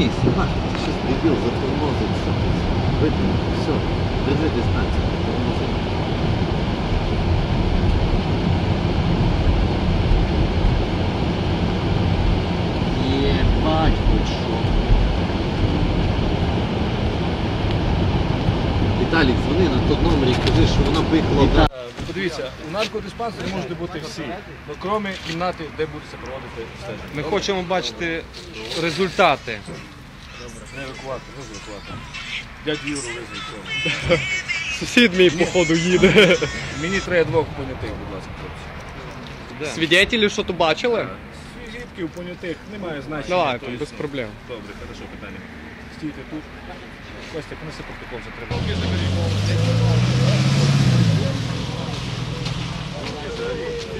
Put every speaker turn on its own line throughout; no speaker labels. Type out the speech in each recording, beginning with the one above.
Іван, ти щось дебіл, затормозився. Видно, все, держи дистанцію, тормози. Єбать, хоч що. Віталік, дзвони на той номер і кажи, що вона поїхала
Подивіться, у наркодиспансері можуть бути всі, ну, крім кімнати, де будеться проводити стеження.
Ми хочемо бачити результати.
Не евакувати, не евакувати. Дядь Юру визвіть цього.
Сусід мій, походу, їде.
Мені треба двох понятих, будь ласка, хлопці.
Свідетелі, що то бачили?
Свідків, понятих, немає значення.
Давай, там, без проблем.
Добре, хорошо, питання. Стійте тут. Костя, понеси протокол,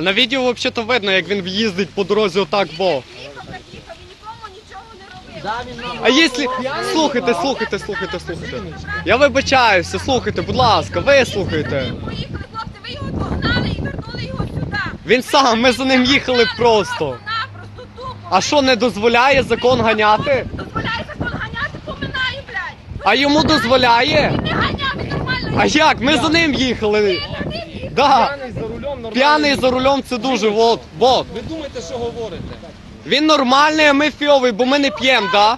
на відео взагалі видно, як він в'їздить по дорозі отак, бо.
Їхав, так і нікому нічого не робив.
А якщо. Слухайте, слухайте, слухайте, слухайте. Я вибачаюся, слухайте, будь ласка, ви слухайте.
Поїхали, хлопці, ви його догнали і вернули його сюди.
Він сам, ми за ним їхали просто. А що не дозволяє закон ганяти?
Дозволяє закон ганяти, поминаю, блядь.
А йому дозволяє?
Не ганяти нормально.
А як? Ми за ним їхали. Да.
П'яний за рулем нормально.
П'яний за рулем це дуже вот. Вот.
Ви думаєте, що говорите?
Він нормальний, а ми фіовий, бо ми не п'ємо, да?